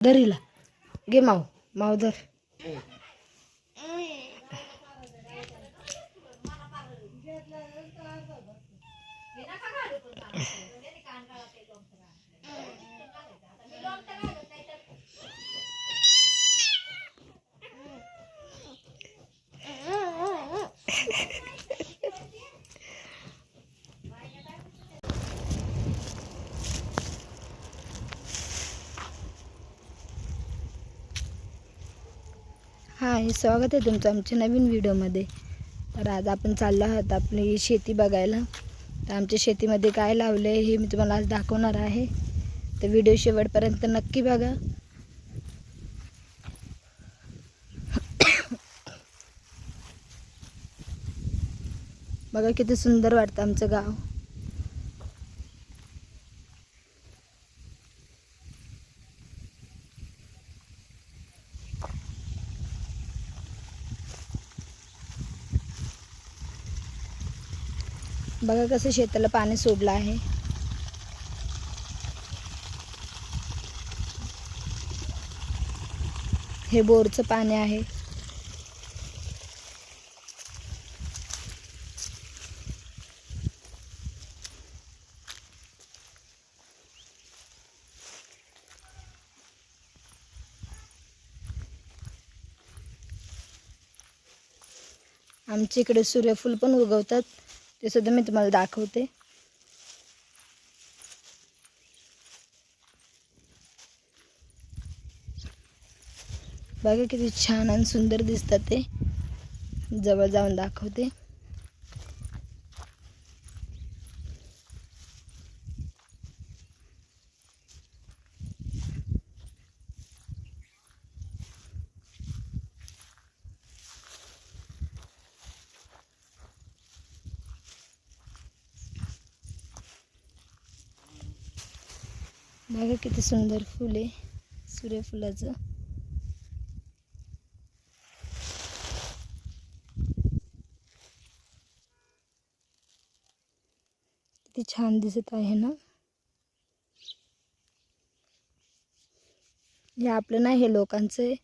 दरीला घे माव माव धर. हाय स्वागत आहे तुमचं आमच्या नवीन व्हिडिओमध्ये. तर आज आपण चाललो आहोत आपली शेती बघायला. तर आमच्या शेतीमध्ये काय लावलं आहे हे मी तुम्हाला आज दाखवणार आहे. तर व्हिडिओ शेवटपर्यंत नक्की बघा. बघा किती सुंदर वाटतं आमचं गाव. बघा कसं शेताला पाणी सोडलं आहे. हे बोरचं पाणी आहे. आमच्या इकडे सूर्यफूल पण उगवतात. ते सुद्धा मी तुम्हाला दाखवते. बघा किती छान आणि सुंदर दिसतात ते. जवळ जाऊन दाखवते. बघा किती सुंदर फुल आहे. सूर्यफुलाचं. किती छान दिसत आहे ना. हे आपलं नाही हे लोकांचं आहे.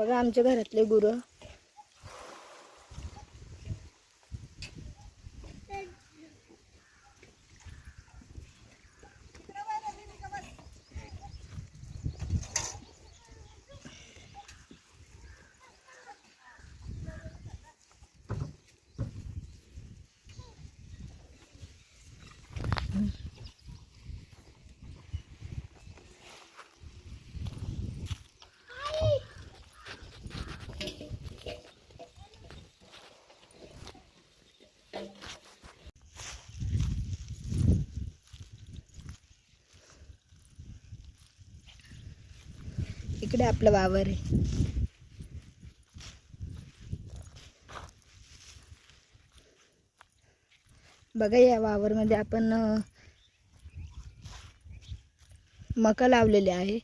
बघा आमच्या घरातले गुरं. इकडे आपलं वावर आहे. बघा या वावरमध्ये आपण मका लावलेले आहे.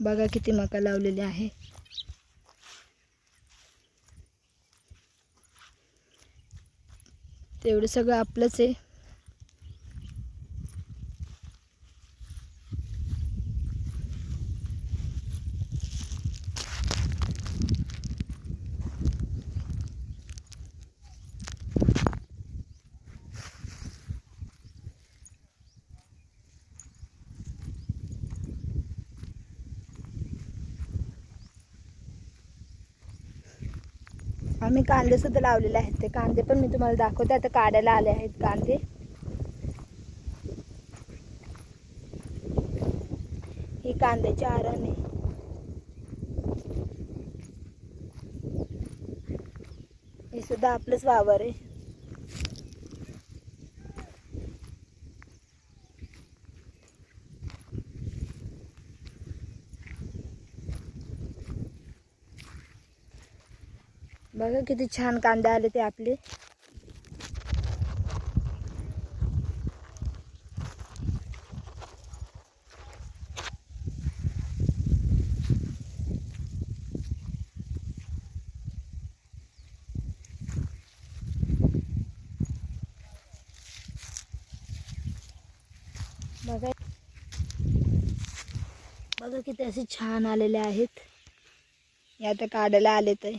बघा किती मका लावलेली आहे. तेवढं सगळं आपलंच आहे. आम्ही कांदे सुद्धा लावलेले आहेत. ते कांदे पण मी तुम्हाला दाखवते. आता काढायला आले आहेत कांदे. ही कांद्याची आरण आहे. हे सुद्धा आपलंच वावर आहे. बघा किती छान कांदे आले ते आपले. बघा. बघा किती असे छान आलेले आहेत. या आता काढायला आले तर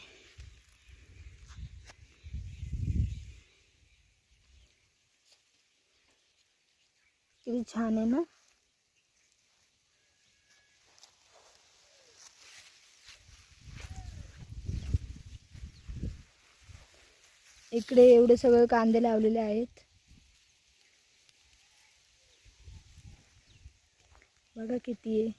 किती छान आहे ना? इकडे एवढे सगळे कांदे लावलेले आहेत. बघा किती आहे.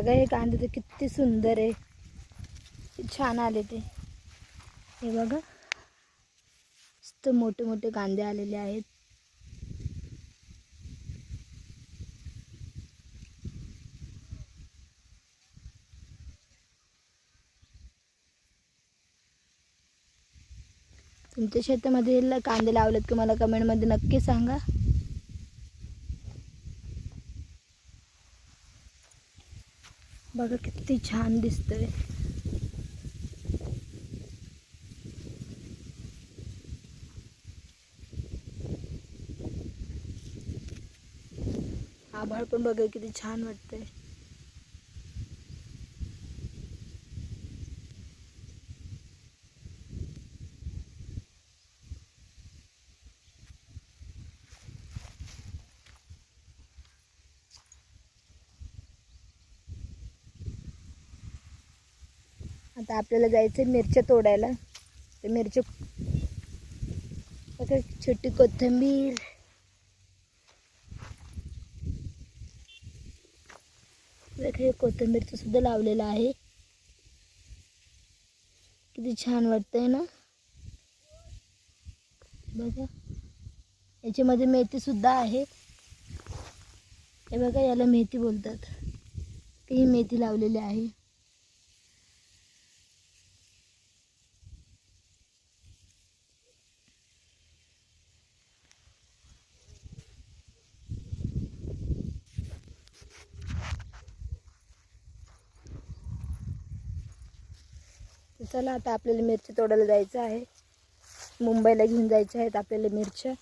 बघा हे कांदे तर किती सुंदर आहे. छान आले ते. हे बघा मस्त मोठे मोठे कांदे आलेले आहेत. तुमच्या शेतामध्ये कांदे लावलेत की? मला कमेंटमध्ये नक्की सांगा. बघा किती छान दिसतंय. आभाळ पण बघा किती छान वाटतंय. आता आपल्याला जायचं मिरच्या तोडायला. ते मिरच्या बघा छोटी कोथिंबीर. बघा हे कोथिंबीरचं सुद्धा लावलेलं आहे. किती छान वाटतंय ना? बघा. याच्यामध्ये मेथी सुद्धा आहे. हे बघा याला मेथी बोलतात. ही मेथी लावलेली आहे. चला आता आपल्याला मिरची तोडायला जायचं आहे. मुंबईला घेऊन जायचे आहेत आपल्याला मिरच्या.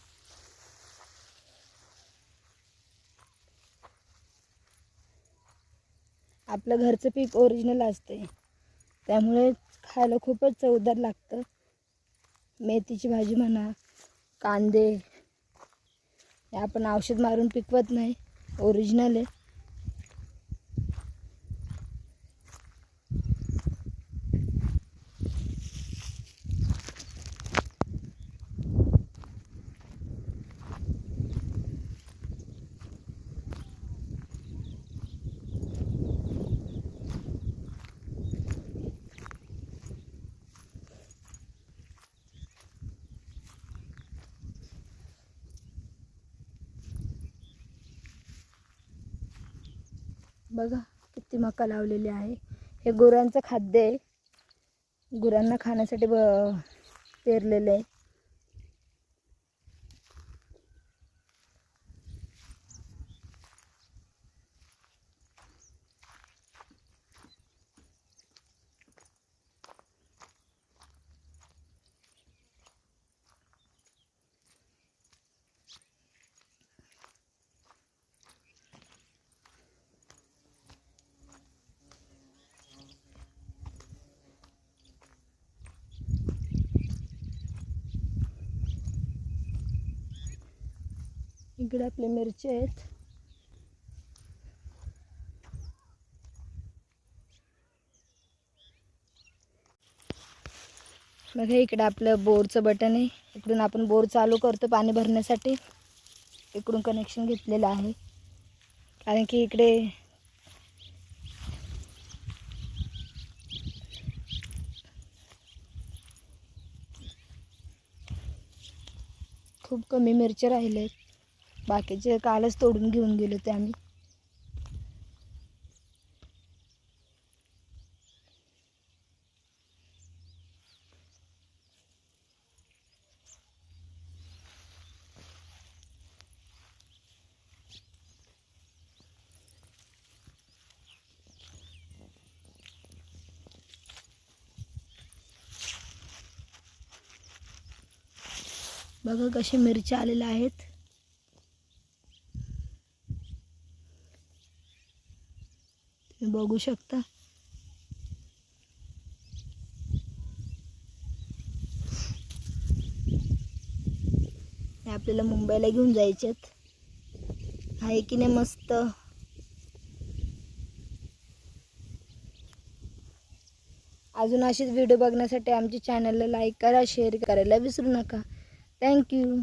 आपलं घरचं पीक ओरिजिनल असते. त्यामुळे खायला खूपच चवदार लागतं. मेथीची भाजी म्हणा कांदे. हे आपण औषध मारून पिकवत नाही. ओरिजिनल आहे. बघा किती मका लावलेली आहे. हे गुरांचं खाद्य आहे. गुरांना खाण्यासाठी ब पेरलेलं आहे. इकडे आपले मिरच्या आहेत बघा इकडे आपलं बोरचं बटन आहे. इकडून आपण बोर चालू करतो पाणी भरण्यासाठी. इकडून कनेक्शन घेतलेलं आहे. कारण की इकडे खूप कमी मिरच्या राहिल्या आहेत. बाकीचे कालच तोडून घेऊन गेलो ते आम्ही. बघा कसे मिरच्या आलेल्या आहेत. बघू शकता. आपल्याला मुंबईला घेऊन जायचेत आहे की नाही मस्त. अजून असेच व्हिडिओ बघण्यासाठी आमच्या चॅनलला लाईक करा शेअर करायला विसरू नका. थँक्यू